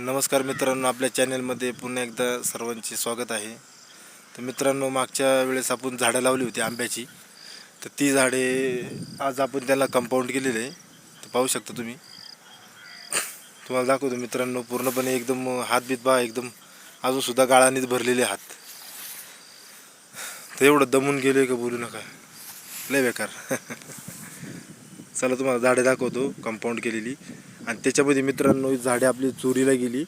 नमस्कार मित्रांनो आपल्या चॅनलमध्ये पुन्हा एकदा सर्वांचे स्वागत आहे. तर मित्रांनो मागच्या वेळेस आपण झाडं लावली होती आंब्याची. तर ती झाडे आज आपण त्याला कंपाऊंड केलेले आहे. तर पाहू शकता तुम्ही. तुम्हाला दाखवतो मित्रांनो पूर्णपणे एकदम हात बीत बा एकदम अजूनसुद्धा गाळानेच भरलेले हात. तर एवढं दमून गेले का बोलू नका. लय बेकार. चला तुम्हाला झाडे दाखवतो कंपाऊंड केलेली. आणि त्याच्यामध्ये मित्रांनो ही झाडे आपली चोरीला गेली.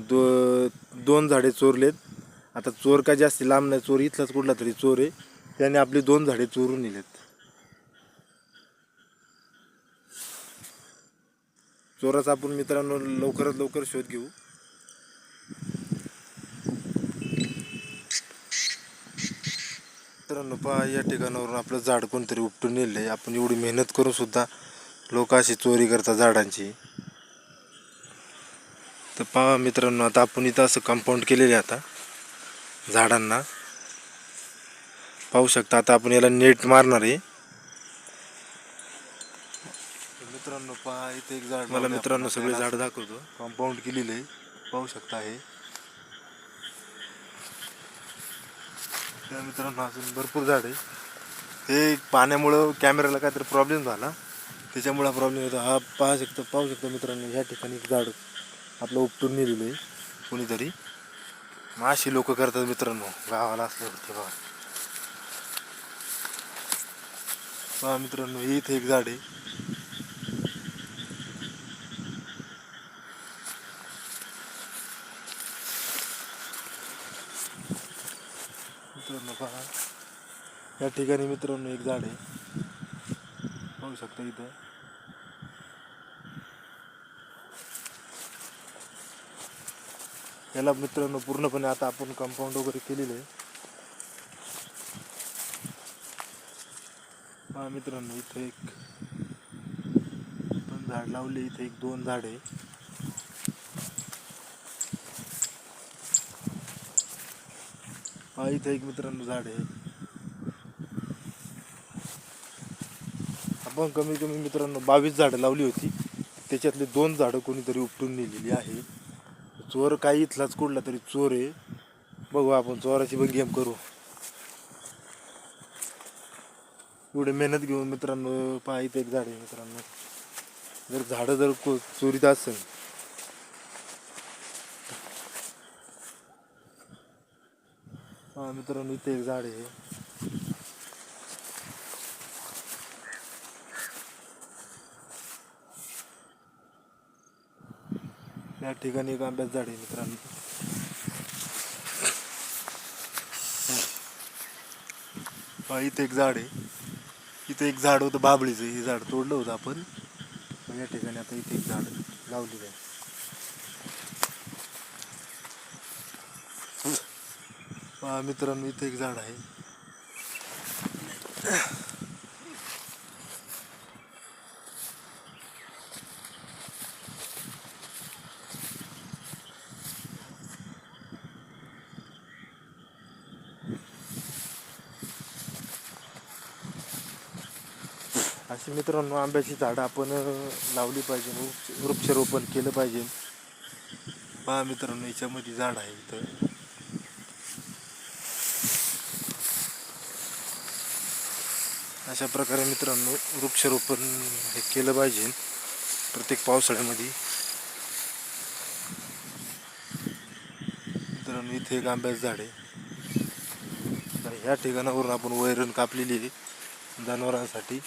दो दोन झाडे चोरलेत. आता चोर का जास्त लांब नाही चोर इथलाच कुठला तरी चोर आहे. त्याने आपली दोन झाडे चोरून नेलेत चोराचा आपण मित्रांनो लवकरात लवकर शोध घेऊ. मित्रांनो पहा या ठिकाणावरून आपलं झाड कोणतरी उपटून नेलं आहे आपण एवढी मेहनत करून सुद्धा लोक अशी चोरी करतात झाडांची. तर पहा मित्रांनो आता आपण इथं असं कंपाऊंड केलेले आता झाडांना. पाहू शकता आता आपण याला नेट मारणार आहे. मित्रांनो पहा इथे एक झाड मला मित्रांनो सगळे झाड दाखवतो. कंपाऊंड केलेलं आहे. पाहू शकता हे. त्या मित्रांनो अजून भरपूर झाड आहे. हे पाण्यामुळं कॅमेऱ्याला काहीतरी प्रॉब्लेम झाला. त्याच्यामुळे प्रॉब्लेम होता हा पाहू शकतो पाहू शकतो मित्रांनो ह्या ठिकाणी एक झाड. आपलं उपटून नेलेलं आहे कोणीतरी. मग अशी लोक करतात मित्रांनो गावाला असल्यावरती बघा. पहा मित्रांनो हे इथे एक झाड आहे. मित्रांनो पहा. या ठिकाणी मित्रांनो एक झाड आहे. पाहू शकता इथं. याला मित्रांनो पूर्णपणे आता आपण कंपाऊंड वगैरे केलेलं आहे. हा मित्रांनो इथं एक दोन झाड लावले इथे एक दोन झाड आहे. हा इथं एक मित्रांनो झाड आहे. आपण कमी कमी मित्रांनो बावीस झाडं लावली होती. त्याच्यातले दोन झाडं कोणीतरी उपटून नेलेली आहे. चोर काही इथलाच कुठला तरी चोर आहे. बघू आपण चोराची पण गेम करू. पुढे मेहनत घेऊन मित्रांनो पहा इथे एक झाड आहे मित्रांनो. जर झाडं जर को चोरीत असेल. हा मित्रांनो इथे एक झाड आहे. या ठिकाणी एक आंब्याचं झाड आहे मित्रांनो. हा. इथे एक झाड आहे. इथे एक झाड होतं बाबळीचं. हे झाड तोडलं होतं आपण. पण या ठिकाणी आता इथे एक झाड लावलेलं आहे. मित्रांनो इथे एक झाड आहे. अशी मित्रांनो आंब्याची झाडं आपण लावली पाहिजे वृक्ष वृक्षारोपण केलं पाहिजे. पहा मित्रांनो याच्यामध्ये झाड आहे इथं. अशा प्रकारे मित्रांनो वृक्षारोपण हे केलं पाहिजे प्रत्येक पावसाळ्यामध्ये. मित्रांनो इथे एक आंब्याचं झाड आहे. तर ह्या ठिकाणावरून आपण वैरण कापलेली आहे जनावरांसाठी.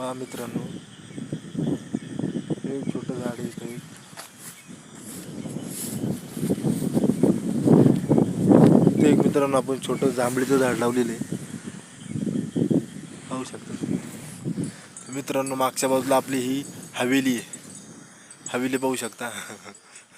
पहा मित्रांनो एक छोटं झाड आहे इथे ते एक मित्रांनो आपण छोटं जांभळीचं झाड लावलेलं आहे. पाहू शकता मित्रांनो मागच्या बाजूला आपली ही हवेली आहे. हवेली पाहू शकता.